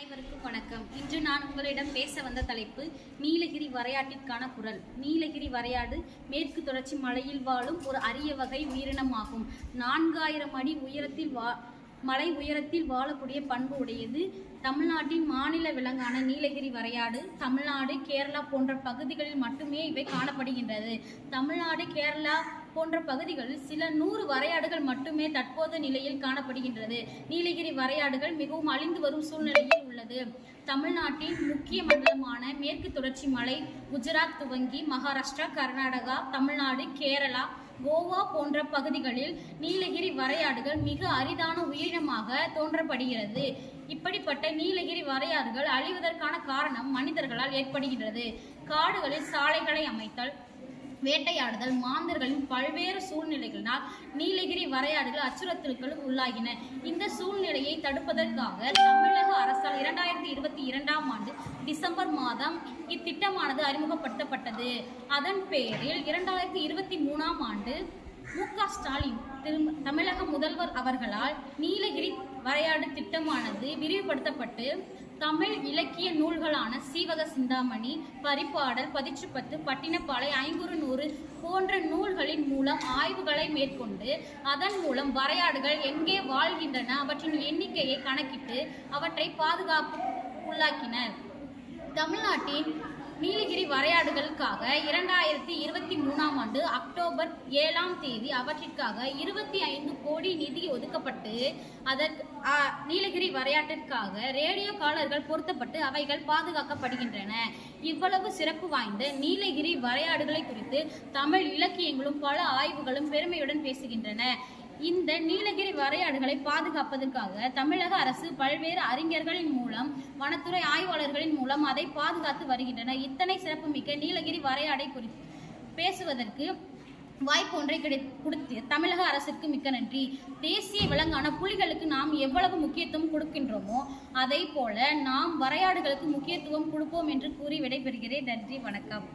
அனைவருக்கும் வணக்கம். இன்று நான் உங்களிடம் பேச வந்த தலைப்பு நீலகிரி வரையாட்டிற்கான குரல். நீலகிரி வரையாடு மேற்கு தொடர்ச்சி மலையில் வாழும் ஒரு அரிய வகை உயிரினமாகும். நான்காயிரம் அடி உயரத்தில் வா மலை உயரத்தில் வாழக்கூடிய பண்பு உடையது தமிழ்நாட்டின் மாநில விலங்கான நீலகிரி வரையாடு. தமிழ்நாடு கேரளா போன்ற பகுதிகளில் மட்டுமே இவை காணப்படுகின்றது. தமிழ்நாடு கேரளா போன்ற பகுதிகளில் சில நூறு வரையாடுகள் மட்டுமே தற்போது நிலையில் காணப்படுகின்றது. நீலகிரி வரையாடுகள் மிகவும் அழிந்து வரும் சூழ்நிலையில் உள்ளது. தமிழ்நாட்டின் முக்கிய மண்டலமான மேற்கு தொடர்ச்சி மலை குஜராத் துவங்கி மகாராஷ்டிரா கர்நாடகா தமிழ்நாடு கேரளா கோவா போன்ற பகுதிகளில் நீலகிரி வரையாடுகள் மிக அரிதான உயிரினமாக தோன்றப்படுகிறது. இப்படிப்பட்ட நீலகிரி வரையாடுகள் அழிவதற்கான காரணம் மனிதர்களால் ஏற்படுகின்றது. காடுகளில் சாலைகளை அமைத்தல் வேட்டையாடுதல் மாந்தர்களின் பல்வேறு சூழ்நிலைகளினால் நீலகிரி வரையாடுகள் அச்சுறுத்தலுக்கு உள்ளாகின. இந்த சூழ்நிலையை தடுப்பதற்காக தமிழக அரசால் இரண்டாயிரத்தி இருபத்தி இரண்டாம் ஆண்டு டிசம்பர் மாதம் இத்திட்டமானது அறிமுகப்படுத்தப்பட்டது. அதன் பேரில் இரண்டாயிரத்தி இருபத்தி மூணாம் ஆண்டு மு க ஸ்டாலின் திரு- தமிழக முதல்வர் அவர்களால் நீலகிரி வரையாடு திட்டமானது விரிவுபடுத்தப்பட்டு தமிழ் இலக்கிய நூல்களான சீவக சிந்தாமணி பரிப்பாடல் பதிற்றுப்பத்து பட்டினப்பாலை ஐங்குறு நூறு போன்ற நூல்களின் மூலம் ஆய்வுகளை மேற்கொண்டு அதன் மூலம் வரையாடுகள் எங்கே வாழ்கின்றன அவற்றின் எண்ணிக்கையை கணக்கிட்டு அவற்றை பாதுகாப்பு உள்ளாக்கினர் தமிழ்நாட்டின் நீலகிரி வரையாடுகளுக்காக இரண்டாயிரத்தி இருபத்தி மூணாம் ஆண்டு அக்டோபர் ஏழாம் தேதி அவற்றிற்காக இருபத்தி ஐந்து கோடி நிதி ஒதுக்கப்பட்டு அதற்கு நீலகிரி வரையாட்டிற்காக ரேடியோ காலர்கள் பொருத்தப்பட்டு அவைகள் பாதுகாக்கப்படுகின்றன. இவ்வளவு சிறப்பு வாய்ந்த நீலகிரி வரையாடுகளை குறித்து தமிழ் இலக்கியங்களும் பல ஆய்வுகளும் பெருமையுடன் பேசுகின்றன. இந்த நீலகிரி வரையாடுகளை பாதுகாப்பதற்காக தமிழக அரசு பல்வேறு அறிஞர்களின் மூலம் வனத்துறை ஆய்வாளர்களின் மூலம் அதை பாதுகாத்து வருகின்றன. இத்தனை சிறப்புமிக்க நீலகிரி வரையாடை குறித்து பேசுவதற்கு வாய்ப்பு ஒன்றை கிடை கொடுத்து தமிழக அரசுக்கு மிக்க நன்றி. தேசிய விலங்கான புலிகளுக்கு நாம் எவ்வளவு முக்கியத்துவம் கொடுக்கின்றோமோ அதை போல நாம் வரையாடுகளுக்கு முக்கியத்துவம் கொடுப்போம் என்று கூறி விடைபெறுகிறேன். நன்றி வணக்கம்.